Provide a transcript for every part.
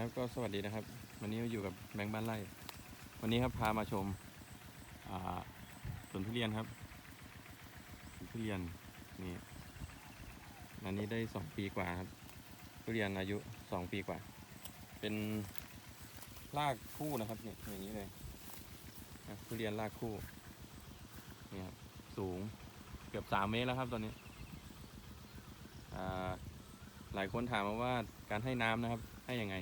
ครับก็สวัสดีนะครับ วันนี้อยู่กับแบงค์บ้านไร่ วันนี้ครับพามาชมสวนทุเรียนครับสวนทุเรียนนี่อันนี้ได้สองปีกว่าครับ ทุเรียนอายุสองปีกว่า เป็นรากคู่นะครับเนี่ยอย่างนี้เลยทุเรียนรากคู่นี่ครับสูงเกือบสามเมตรแล้วครับตอนนี้หลายคนถามมาว่าการให้น้ำนะครับ ให้ยังไง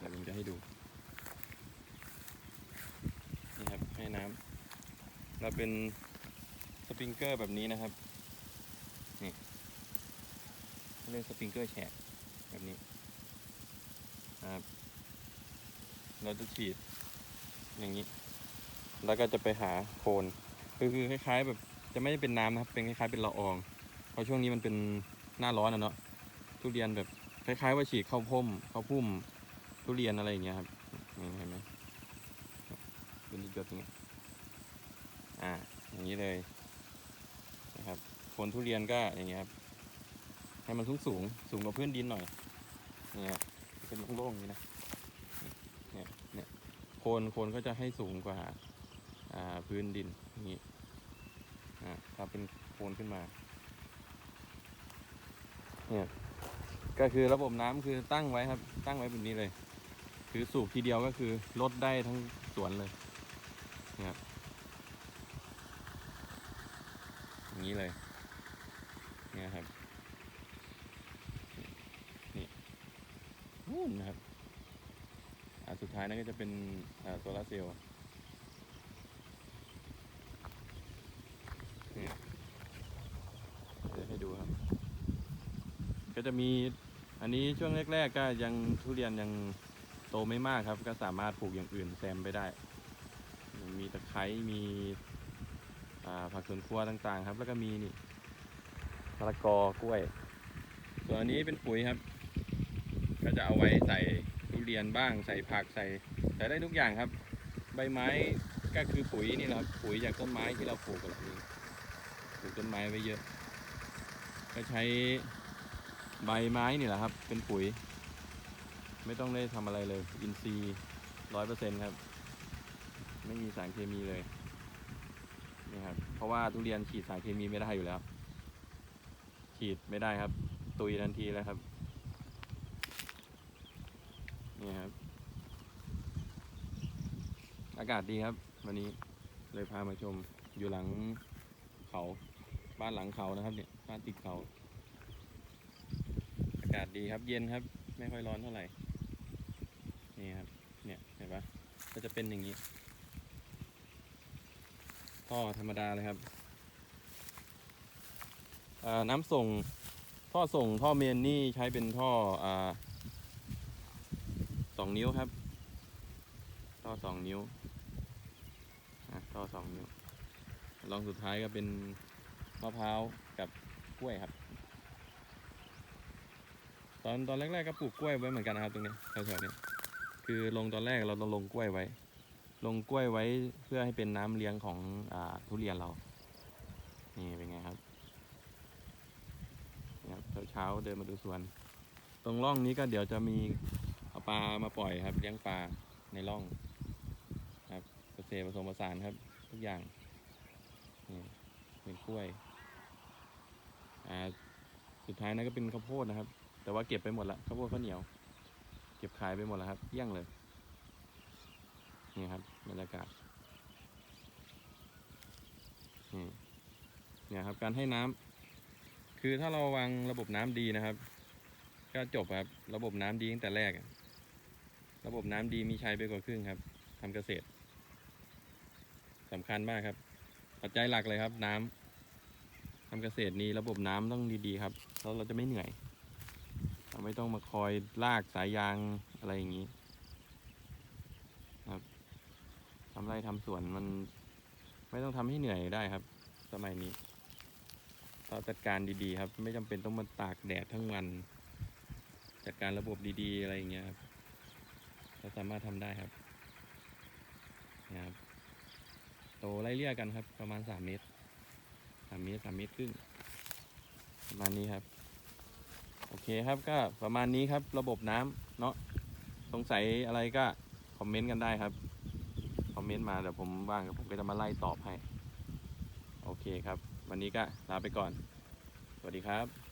เดี๋ยวผมจะให้ดู นี่ครับให้น้ำเราเป็นสปริงเกอร์แบบนี้นะครับนี่เรียกสปริงเกอร์แฉกแบบนี้นะครับเราจะฉีดอย่างนี้ แล้วก็จะไปหาโคนคือคล้ายๆแบบจะไม่ได้เป็นน้ำนะครับ เป็นคล้ายๆเป็นละออง เพราะช่วงนี้มันเป็นหน้าร้อนอะเนาะทุเรียนแบบคล้ายๆว่าฉีดข้าวพุ่มข้าวพุ่ม ทุเรียนอะไรอย่างเงี้ยครับเห็นไหมเป็นหยดอย่างเงี้ยอ่าอย่างนี้เลยนะครับผลทุเรียนก็อย่างเงี้ยครับให้มันสูงสูงสูงกว่าพื้นดินหน่อยเนี่ยเป็นโล่งๆอย่างนี้นะเนี่ยเนี่ยโคนโคนก็จะให้สูงกว่าอ่าพื้นดินอย่างนี้อ่าถ้าเป็นโคนขึ้นมาเนี่ยก็คือระบบน้ำคือตั้งไว้ครับ ตั้งไว้แบบนี้เลย คือสูบทีเดียวก็คือลดได้ทั้งสวนเลยเนี่ยครับอย่างนี้เลยเนี่ยครับนี่นู่นนะครับอ่าสุดท้ายนั่นก็จะเป็นอ่าโซลาเซลล์นี่เดี๋ยวให้ดูครับ ก็จะมีอันนี้ช่วงแรก ๆ ก็ยังทุเรียนยัง โตไม่มากครับ ก็สามารถปลูกอย่างอื่นแซมไปได้ มีตะไคร้มีผักสวนครัวต่างๆ ครับ แล้วก็มีนี่มะละกอกล้วย ส่วนอันนี้เป็นปุ๋ยครับ ก็จะเอาไว้ใส่ทุเรียนบ้างใส่ผักใส่ใส่ได้ทุกอย่างครับ ใบไม้ก็คือปุ๋ยนี่แหละครับปุ๋ยจากต้นไม้ที่เราปลูกกันนี่ปลูกต้นไม้ไว้เยอะ ก็ใช้ใบไม้นี่แหละครับ เป็นปุ๋ย ไม่ต้องได้ทำอะไรเลย อินทรีร้อยเปอร์เซ็นครับ ไม่มีสารเคมีเลยนี่ครับเพราะว่าทุเรียนฉีดสารเคมีไม่ได้อยู่แล้ว ฉีดไม่ได้ครับ ตุยทันทีแล้วครับนี่ครับ อากาศดีครับ วันนี้เลยพามาชมอยู่หลังเขาบ้านหลังเขานะครับ เนี่ยบ้านติดเขา อากาศดีครับเย็นครับ ไม่ค่อยร้อนเท่าไหร่ นี่ครับ เนี่ยเห็นปะก็จะเป็นอย่างนี้ ท่อธรรมดาเลยครับน้ำส่งท่อส่งท่อเมนนี่ใช้เป็นท่ออสองนิ้วครับ ท่อสองนิ้วท่อสองนิ้วลองสุดท้ายก็เป็นมะพร้าวกับกล้วยครับ ตอนตอนแรกๆก็ปลูกกล้วยไว้เหมือนกันนะครับตรงนี้แถวๆนี้ คือลงตอนแรกเราต้องลงกล้วยไว้ ลงกล้วยไว้เพื่อให้เป็นน้ำเลี้ยงของอทุเรียนเรา นี่เป็นไงครับนี่ครับเช้าๆเดินมาดูสวน ตรงร่องนี้ก็เดี๋ยวจะมีเอาปลามาปล่อยครับ เลี้ยงปลาในร่องครับเกษตรผสมผสานครับ ทุกอย่างนี่เป็นกล้วยอ่าสุดท้ายนั่นก็เป็นข้าวโพดนะครับ แต่ว่าเก็บไปหมดละข้าวโพดข้าวเหนียว เก็บขายไปหมดแล้วครับเกลี้ยงเลย นี่ครับบรรยากาศนี่เนี่ยครับการให้น้ำคือถ้าเราวางระบบน้ำดีนะครับ ก็จบครับ ระบบน้ำดีตั้งแต่แรก ระบบน้ำดีมีใช้ไปกว่าครึ่งครับทำเกษตรสำคัญมากครับ ปัจจัยหลักเลยครับ น้ำทำเกษตรนี้ระบบน้ำต้องดีๆครับ แล้วเราจะไม่เหนื่อย ไม่ต้องมาคอยลากสายยางอะไรอย่างนี้ครับทำไรทำสวนมันไม่ต้องทำให้เหนื่อยได้ครับ สมัยนี้เราจัดการดีๆ ครับ ไม่จำเป็นต้องมาตากแดดทั้งวัน จัดการระบบดีๆ อะไรอย่างเงี้ยครับเราสามารถทำได้ครับนะครับโตไล่เลี่ยกันครับ ประมาณสามเมตรสามเมตรสามเมตรครึ่งประมาณนี้ครับ โอเคครับก็ประมาณนี้ครับระบบน้ำเนาะสงสัยอะไรก็คอมเมนต์กันได้ครับคอมเมนต์มาเดี๋ยวผมว่างผมก็จะมาไล่ตอบให้ โอเคครับ วันนี้ก็ลาไปก่อน สวัสดีครับ